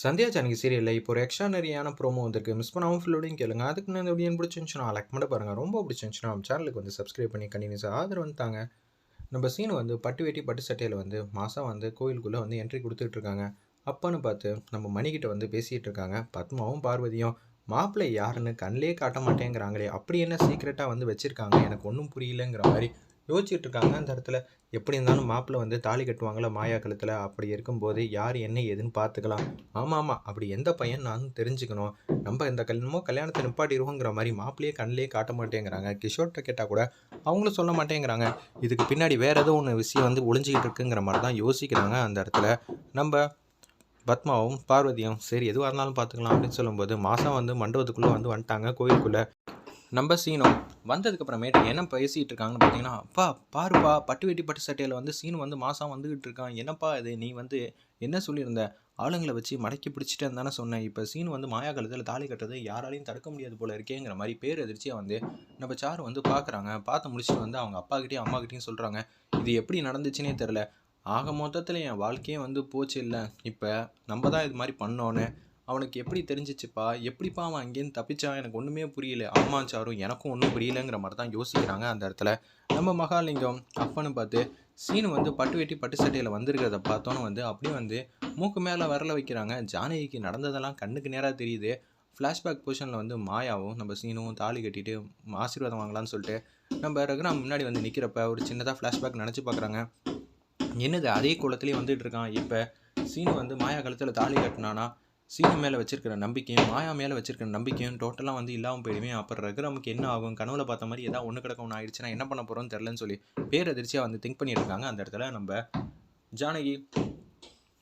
சந்தியா ஜானகி சீரியலில் இப்போ ஒரு எக்ஸ்ட்ரானரியான ப்ரோமோ வந்திருக்கு. மிஸ் பண்ணாமல் ஃபுல்லோடையும் கேளுங்க. அதுக்கு நான் இந்த வீடியோ பிடிச்சிருந்துச்சுன்னா லைக் மட்டும் பாருங்கள் ரொம்ப பிடிச்சிருந்துச்சுன்னா நம்ம சேனலுக்கு வந்து சப்ஸ்கிரைப் பண்ணி கண்டினியூஸாக ஆதரவு வந்துட்டாங்க நம்ம சீன் வந்து பட்டு வேட்டி பட்டு சட்டையில் வந்து மாதம் வந்து கோயிலுக்குள்ளே வந்து என்ட்ரி கொடுத்துட்டு இருக்காங்க. பார்த்து நம்ம மணிக்கிட்ட வந்து பேசிகிட்டு இருக்காங்க. பத்மாவும் பார்வதியும் மாப்பிள்ளை யாருன்னு கண்ணிலே காட்ட மாட்டேங்கிறாங்களே. அப்படி என்ன சீக்ரெட்டாக வந்து வச்சுருக்காங்க? எனக்கு ஒன்றும் புரியலங்கிற மாதிரி யோசிச்சுட்டு இருக்காங்க அந்த இடத்துல எப்படி இருந்தாலும் மாப்பிள்ளை வந்து தாலி கட்டுவாங்களா மாயா கழுத்தில். அப்படி இருக்கும்போது யார் என்ன ஏதுன்னு பார்த்துக்கலாம். ஆமாம் ஆமாம் அப்படி எந்த பையன் நானும் தெரிஞ்சுக்கணும். நம்ம இந்த கல்யாணமோ கல்யாணத்தை நிப்பாட்டிடுவோங்கிற மாதிரி மாப்பிள்ளையே கண்ணிலே காட்ட மாட்டேங்கிறாங்க. கிஷோர்கிட்ட கேட்டால் கூட அவங்களும் சொல்ல மாட்டேங்கிறாங்க. இதுக்கு பின்னாடி வேறு ஏதோ ஒன்று விஷயம் வந்து ஒளிஞ்சிக்கிட்டு இருக்குங்கிற மாதிரி தான் யோசிக்கிறாங்க அந்த இடத்துல. நம்ம பத்மாவும் பார்வதியும் சரி எதுவாக இருந்தாலும் பார்த்துக்கலாம் அப்படின்னு சொல்லும்போது மாதம் வந்து மண்டபத்துக்குள்ளே வந்து வந்துட்டாங்க கோயிலுக்குள்ளே. நம்ம சீனம் வந்ததுக்கப்புறமேட்டு என்ன பேசிகிட்டு இருக்காங்கன்னு பார்த்தீங்கன்னா அப்பா பாருப்பா பட்டு வெட்டி பட்டு சட்டையில் வந்து சீன் வந்து மாதம் வந்துக்கிட்டு இருக்கான். என்னப்பா இது? நீ வந்து என்ன சொல்லியிருந்த? ஆளுங்களை வச்சு மடக்கி பிடிச்சிட்டேன்னு தானே சொன்னேன் இப்போ சீன் வந்து மாயா காலத்தில் தாலி கட்டுறது யாராலையும் தடுக்க முடியாது போல இருக்கேங்கிற மாதிரி பேர் எதிர்ச்சியாக வந்து நம்ம சாரு வந்து பார்க்குறாங்க. பார்த்து முடிச்சுட்டு வந்து அவங்க அப்பாக்கிட்டையும் அம்மாக்கிட்டேயும் சொல்கிறாங்க இது எப்படி நடந்துச்சுன்னே தெரில ஆக மொத்தத்தில் என் வாழ்க்கையே வந்து போச்சு இல்லை. இப்போ நம்ம தான் இது மாதிரி பண்ணோன்னு அவனுக்கு எப்படி தெரிஞ்சிச்சுப்பா? எப்படிப்பா அவன் அங்கேருந்து தப்பிச்சான்? எனக்கு ஒன்றுமே புரியல. அம்மா சாரும் எனக்கும் ஒன்றும் புரியலைங்கிற மாதிரி தான் யோசிக்கிறாங்க அந்த இடத்துல. நம்ம மகாலிங்கம் அப்பன்னு பார்த்து சீனு வந்து பட்டு வெட்டி பட்டு சட்டையில் வந்திருக்கிறத பார்த்தோன்னு வந்து அப்படியே வந்து மூக்கு மேலே வரல வைக்கிறாங்க. ஜானகிக்கு நடந்ததெல்லாம் கண்ணுக்கு நேராக தெரியுது. ஃப்ளாஷ்பேக் பொசிஷனில் வந்து மாயாவும் நம்ம சீனும் தாலி கட்டிட்டு ஆசீர்வாதம் வாங்கலாம்னு சொல்லிட்டு நம்ம ரகுராம் முன்னாடி வந்து நிற்கிறப்ப ஒரு சின்னதாக ஃப்ளாஷ்பேக் நினச்சி பார்க்குறாங்க. என்னது அதே குளத்துலேயே வந்துட்டு இருக்கான். இப்போ சீனு வந்து மாயா கழுத்தில் தாலி கட்டினானா? சீனு மேலே வச்சிருக்கிற நம்பிக்கையும் மாயா மேலே வச்சிருக்கிற நம்பிக்கையும் டோட்டலாக வந்து இல்லாமல் போயிடுமே. அப்புறம் ரகுராமுக்கு என்ன ஆகும்? கனவுல பார்த்த மாதிரி ஏதாவது ஒன்று கிடக்க ஒன்று ஆயிடுச்சுன்னா என்ன பண்ண போகிறோம்னு தெரிலன்னு சொல்லி பேரதிர்ச்சியாக வந்து திங்க் பண்ணிட்டு இருக்காங்க அந்த இடத்துல நம்ம ஜானகி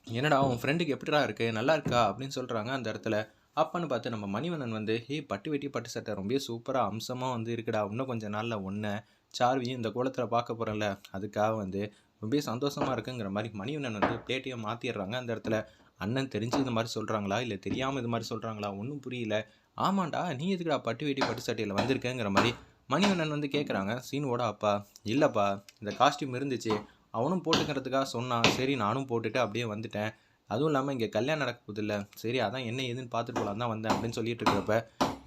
என்னடா உன் ஃப்ரெண்டுக்கு எப்படிடா இருக்குது நல்லா இருக்கா? அப்படின்னு சொல்கிறாங்க அந்த இடத்துல அப்பன்னு பார்த்து நம்ம மணிவண்ணன் வந்து ஹே பட்டு வெட்டி பட்டு சட்டை ரொம்ப சூப்பராக அம்சமாக வந்து இருக்குடா. இன்னும் கொஞ்சம் நாளில் ஒன்று சார்வியும் இந்த கோலத்தில் பார்க்க போகிறேன்ல அதுக்காக வந்து ரொம்ப சந்தோஷமாக இருக்குங்கிற மாதிரி மணிவண்ணன் வந்து பிளேட்டையும் மாற்றிடுறாங்க அந்த இடத்துல அண்ணன் தெரிஞ்சு இது மாதிரி சொல்கிறாங்களா இல்லை தெரியாமல் இது மாதிரி சொல்கிறாங்களா ஒன்றும் புரியல. ஆமாண்டா நீ எதுக்குடா பட்டு வேட்டி பட்டு சட்டையில் வந்திருக்கேங்கிற மாதிரி மணிவண்ணன் வந்து கேட்குறாங்க சீனுவோட அப்பா இல்லைப்பா இந்த காஸ்டியூம் இருந்துச்சு. அவனும் போட்டுக்கிறதுக்காக சொன்னான். சரி நானும் போட்டுட்டு அப்படியே வந்துட்டேன். அதுவும் இல்லாமல் இங்கே கல்யாணம் நடக்க போதில்ல சரி அதான் என்ன ஏதுன்னு பார்த்துட்டு போகலாம் தான் வந்தேன் அப்படின்னு சொல்லிட்டு இருக்கிறப்ப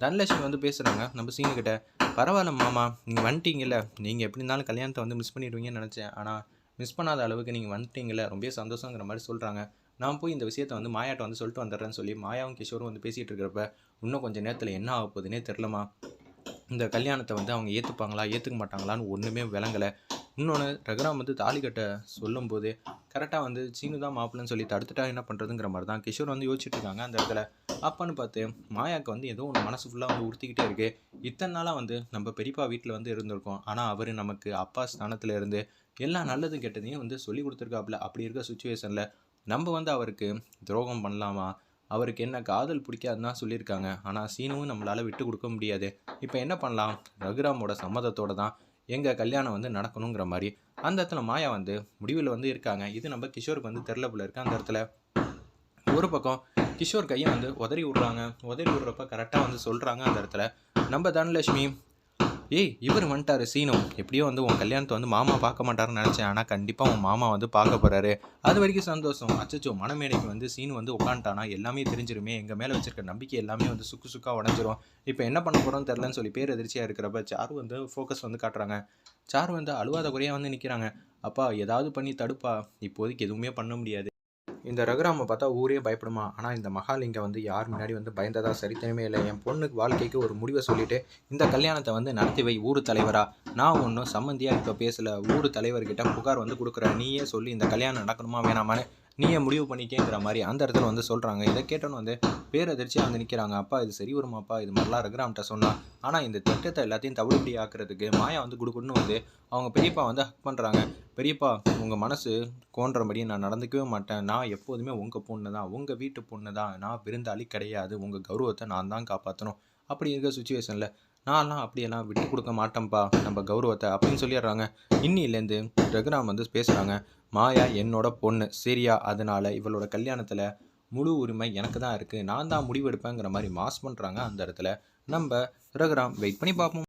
தனலட்சுமி வந்து பேசுகிறாங்க நம்ம சீனுக்கிட்ட பரவாயில்ல மாமா நீங்கள் வந்துட்டீங்கல்ல. நீங்கள் எப்படி இருந்தாலும் கல்யாணத்தை வந்து மிஸ் பண்ணிடுவீங்கன்னு நினச்சேன். ஆனால் மிஸ் பண்ணாத அளவுக்கு நீங்கள் வந்துட்டீங்கல்ல. ரொம்ப சந்தோஷங்கிற மாதிரி சொல்கிறாங்க நான் போய் இந்த விஷயத்தை வந்து மாயாட்ட வந்து சொல்லிட்டு வந்துடுறேன்னு சொல்லி மாயாவும் கிஷோரும் வந்து பேசிகிட்டு இருக்கிறப்ப இன்னும் கொஞ்சம் நேரத்தில் என்ன ஆக போகுதுன்னே தெரிலமா இந்த கல்யாணத்தை வந்து அவங்க ஏற்றுப்பாங்களா ஏற்றுக்க மாட்டாங்களான்னு ஒன்றுமே விளங்கலை. இன்னொன்று ரகுராம் வந்து தாலி கட்ட சொல்லும்போது கரெக்டாக வந்து சீனு தான் மாப்பிள்ளன்னு சொல்லி தடுத்துட்டா என்ன பண்ணுறதுங்கிற மாதிரி தான் கிஷோர் வந்து யோசிச்சுட்டு இருக்காங்க அந்த இடத்துல. அப்பான்னு பார்த்து மாயாவுக்கு வந்து ஏதோ ஒன்று மனசு ஃபுல்லாக வந்து உறுத்திக்கிட்டே இருக்குது இத்தனை நாளாக வந்து நம்ம பெரியப்பா வீட்டில் வந்து இருந்திருக்கோம். ஆனால் அவர் நமக்கு அப்பா ஸ்தானத்தில் இருந்து எல்லா நல்லதும் கெட்டதையும் வந்து சொல்லி கொடுத்துருக்காப்புல. அப்படி இருக்க சுச்சுவேஷனில் நம்ம வந்து அவருக்கு துரோகம் பண்ணலாமா? அவருக்கு என்ன காதல் பிடிக்காதுன்னு தான் சொல்லியிருக்காங்க. ஆனால் சீனுவும் நம்மளால் விட்டு கொடுக்க முடியாது. இப்போ என்ன பண்ணலாம்? ரகுராமோட சம்மதத்தோடு தான் எங்கள் கல்யாணம் வந்து நடக்கணுங்கிற மாதிரி அந்த இடத்துல மாயா வந்து முடிவில் வந்து இருக்காங்க. இது நம்ம கிஷோருக்கு வந்து தெரில போல இருக்கு அந்த இடத்துல. ஒரு பக்கம் கிஷோர் கையை வந்து உதறி விட்றாங்க. உதறி விடுறப்ப கரெக்டாக வந்து சொல்கிறாங்க அந்த இடத்துல. நம்ம தனலட்சுமி ஏய் இவர் வந்துட்டாரு சீனும் எப்படியோ வந்து உன் கல்யாணத்தை வந்து மாமா பார்க்க மாட்டாருன்னு நினச்சேன். ஆனால் கண்டிப்பாக உன் மாமா வந்து பார்க்க போகிறாரு அது வரைக்கும் சந்தோஷம். அச்சச்சோ மனமேடைக்கு வந்து சீனு வந்து உட்காந்துட்டானா எல்லாமே தெரிஞ்சிருமே. எங்கள் மேலே வச்சிருக்க நம்பிக்கை எல்லாமே வந்து சுக்கு சுக்காக உடஞ்சிரும். இப்போ என்ன பண்ண போகிறோம்னு தெரிலன்னு சொல்லி பேர் எதிர்ச்சியாக இருக்கிறப்ப சாரு வந்து ஃபோக்கஸ் வந்து காட்டுறாங்க. சாரு வந்து அழுவாத குறையாக வந்து நிற்கிறாங்க அப்பா ஏதாவது பண்ணி தடுப்பா. இப்போதைக்கு எதுவுமே பண்ண முடியாது. இந்த ரகுராமை பார்த்தா ஊரே பயப்படுமா? ஆனால் இந்த மகாலிங்கம் வந்து யார் முன்னாடி வந்து பயந்ததா சரித்தனமே இல்லை. என் பொண்ணுக்கு வாழ்க்கைக்கு ஒரு முடிவை சொல்லிட்டு இந்த கல்யாணத்தை வந்து நடத்தி வை ஊர் தலைவரா. நான் ஒன்றும் சம்மந்தியாக இப்போ பேசலை. ஊர் தலைவர்கிட்ட புகார் வந்து கொடுக்குறேன். நீயே சொல்லி இந்த கல்யாணம் நடக்கணுமா வேணாமான்னு நீயே முடிவு பண்ணிக்கேங்கிற மாதிரி அந்த இடத்துல வந்து சொல்கிறாங்க இதை கேட்டோன்னு வந்து பேரதிர்ச்சியாக வந்து நிற்கிறாங்க அப்பா இது சரி வருமாப்பா? இது மாதிரிலாம் இருக்கிறான்ட்ட சொன்னால் ஆனால் இந்த திட்டத்தை எல்லாத்தையும் தவிடுபடி ஆக்குறதுக்கு மாயா வந்து கொடுக்குன்னு வந்து அவங்க பெரியப்பா வந்து ஹக் பண்ணுறாங்க பெரியப்பா உங்கள் மனசு கோன்றபடி நான் நடந்துக்கவே மாட்டேன். நான் எப்போதுமே உங்கள் பொண்ணு தான். உங்கள் வீட்டு பொண்ணு தான். நான் விருந்தாளி கிடையாது. உங்கள் கௌரவத்தை நான் தான் காப்பாற்றணும் அப்படி இருக்க சுச்சுவேஷனில் நான்லாம் அப்படியெல்லாம் விட்டு கொடுக்க மாட்டேன்ப்பா. நம்ம கௌரவத்தை அப்படின்னு சொல்லிடுறாங்க. இன்னிலேருந்து ரகுராம் வந்து பேசுகிறாங்க மாயா என்னோட பொண்ணு. சரியா? அதனால இவளோட கல்யாணத்தில் முழு உரிமை எனக்கு தான் இருக்குது நான் தான் முடிவெடுப்பேங்கிற மாதிரி மாஸ் பண்ணுறாங்க அந்த இடத்துல. நம்ம ரகுராம் வெயிட் பண்ணி பார்ப்போம்.